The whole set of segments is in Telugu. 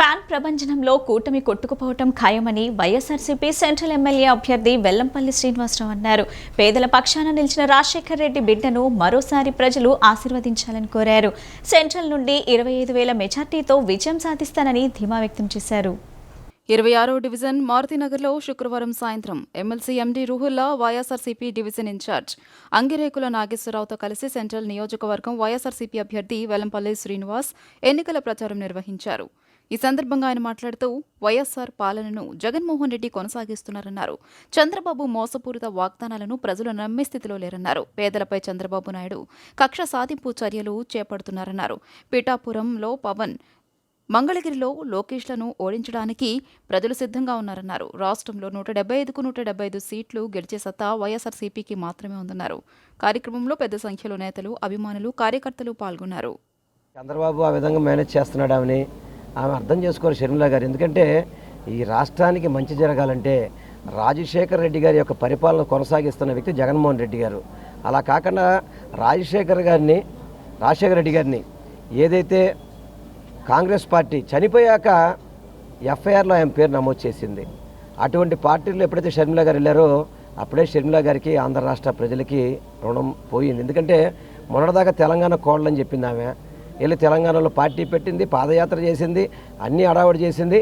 ఫ్యాన్ ప్రభంజనంలో కూటమి కొట్టుకుపోవటం ఖాయమని వైఎస్ఆర్సీపీ సెంట్రల్ ఎమ్మెల్యే అభ్యర్థి వెల్లంపల్లి శ్రీనివాసరావు అన్నారు. పేదల పక్షాన నిలిచిన రాజశేఖర్ రెడ్డి బిడ్డను మరోసారి ప్రజలు ఆశీర్వదించాలని కోరారు. సెంట్రల్ నుండి ఇరవై ఐదు వేల మెజార్టీతో విజయం సాధిస్తానని ధీమా వ్యక్తం చేశారు. ఇరవై ఆరో డివిజన్ మారుతినగర్లో శుక్రవారం సాయంత్రం MLC MD Ruhulla YSRCP division in-charge Angirekula నాగేశ్వరరావుతో కలిసి సెంట్రల్ నియోజకవర్గం వైఎస్ఆర్సీపీ అభ్యర్థి వెలంపల్లి శ్రీనివాస్ ఎన్నికల ప్రచారం నిర్వహించారు. ఈ సందర్భంగా ఆయన మాట్లాడుతూ వైఎస్ఆర్ పాలనను జగన్మోహన్ రెడ్డి కొనసాగిస్తున్నారన్నారు. చంద్రబాబు మోసపూరిత వాగ్దానాలను ప్రజలు నమ్మే స్థితిలో లేరన్నారు. పేదలపై చంద్రబాబు నాయుడు కక్ష సాధింపు చర్యలు చేపడుతున్నారన్నారు. పిఠాపురంలో పవన్ మంగళగిరిలో లోకేష్లను ఓడించడానికి ప్రజలు సిద్ధంగా ఉన్నారన్నారు. రాష్ట్రంలో నూట డెబ్బై ఐదుకు నూట డెబ్బై ఐదు సీట్లు గెలిచే సత్తా వైఎస్ఆర్సీపీకి మాత్రమే ఉందన్నారు. కార్యక్రమంలో పెద్ద సంఖ్యలో నేతలు అభిమానులు కార్యకర్తలు పాల్గొన్నారు. చంద్రబాబు ఆ విధంగా మేనేజ్ చేస్తున్నాడని ఆమె అర్థం చేసుకోరు షర్మిల గారు. ఎందుకంటే ఈ రాష్ట్రానికి మంచి జరగాలంటే రాజశేఖర్ రెడ్డి గారి యొక్క పరిపాలన కొనసాగిస్తున్న వ్యక్తి జగన్మోహన్ రెడ్డి గారు. అలా కాకుండా రాజశేఖర్ గారిని రాజశేఖర రెడ్డి గారిని ఏదైతే కాంగ్రెస్ పార్టీ చనిపోయాక ఎఫ్ఐఆర్లో ఆయన పేరు నమోదు చేసింది. అటువంటి పార్టీలు ఎప్పుడైతే షర్మిల గారు వెళ్ళారో అప్పుడే షర్మిల గారికి ఆంధ్ర రాష్ట్ర ప్రజలకి రుణం పోయింది. ఎందుకంటే మొన్నటిదాకా తెలంగాణ కోడలని చెప్పింది ఆమె. వెళ్ళి తెలంగాణలో పార్టీ పెట్టింది పాదయాత్ర చేసింది అన్నీ అడావడి చేసింది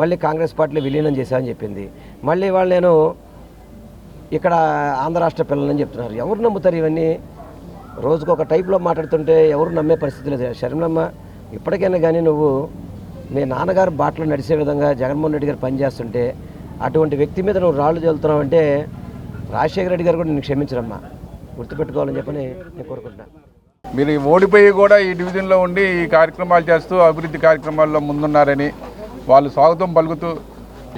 మళ్ళీ కాంగ్రెస్ పార్టీలో విలీనం చేశామని చెప్పింది. మళ్ళీ వాళ్ళు నేను ఇక్కడ ఆంధ్ర రాష్ట్ర పిల్లలని చెప్తున్నారు. ఎవరు నమ్ముతారు ఇవన్నీ? రోజుకు ఒక టైప్లో మాట్లాడుతుంటే ఎవరు నమ్మే పరిస్థితి లేదు. శర్మలమ్మ ఇప్పటికైనా కానీ నువ్వు మీ నాన్నగారు బాటలో నడిచే విధంగా జగన్మోహన్ రెడ్డి గారు పనిచేస్తుంటే అటువంటి వ్యక్తి మీద నువ్వు రాళ్ళు చల్లుతున్నావు అంటే రాజశేఖర రెడ్డి గారు కూడా నేను క్షమించరమ్మా. గుర్తుపెట్టుకోవాలని చెప్పని నేను కోరుకుంటున్నాను మీరు ఓడిపోయి కూడా ఈ డివిజన్లో ఉండి ఈ కార్యక్రమాలు చేస్తూ అభివృద్ధి కార్యక్రమాల్లో ముందున్నారని వాళ్ళు స్వాగతం పలుకుతూ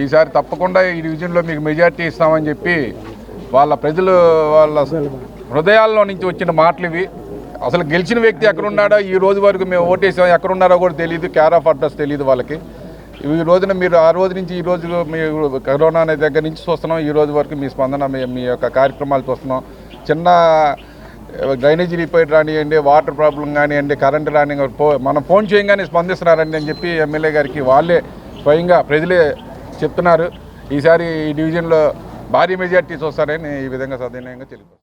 ఈసారి తప్పకుండా ఈ డివిజన్లో మీకు మెజార్టీ ఇస్తామని చెప్పి వాళ్ళ ప్రజలు వాళ్ళ హృదయాల్లో నుంచి వచ్చిన మాటలు ఇవి. అసలు గెలిచిన వ్యక్తి ఎక్కడున్నాడో ఈ రోజు వరకు మేము ఓటేసాం ఎక్కడున్నారో కూడా తెలియదు కేర్ ఆఫ్ అడ్రస్ తెలియదు వాళ్ళకి. ఈ రోజున మీరు ఆ రోజు నుంచి ఈ రోజు మీరు కరోనా అనే దగ్గర నుంచి చూస్తున్నాం. ఈ రోజు వరకు మీ స్పందన మీ యొక్క కార్యక్రమాలు చూస్తున్నాం. చిన్న డ్రైనేజీ రిపేర్ రానివ్వండి వాటర్ ప్రాబ్లం కానివ్వండి కరెంటు రాని మనం ఫోన్ చేయగానే స్పందిస్తున్నారండి అని చెప్పి ఎమ్మెల్యే గారికి వాళ్ళే స్వయంగా ప్రజలే చెప్తున్నారు. ఈసారి ఈ డివిజన్లో భారీ మెజార్టీస్ చూస్తారని ఈ విధంగా సదనంగా తెలియదు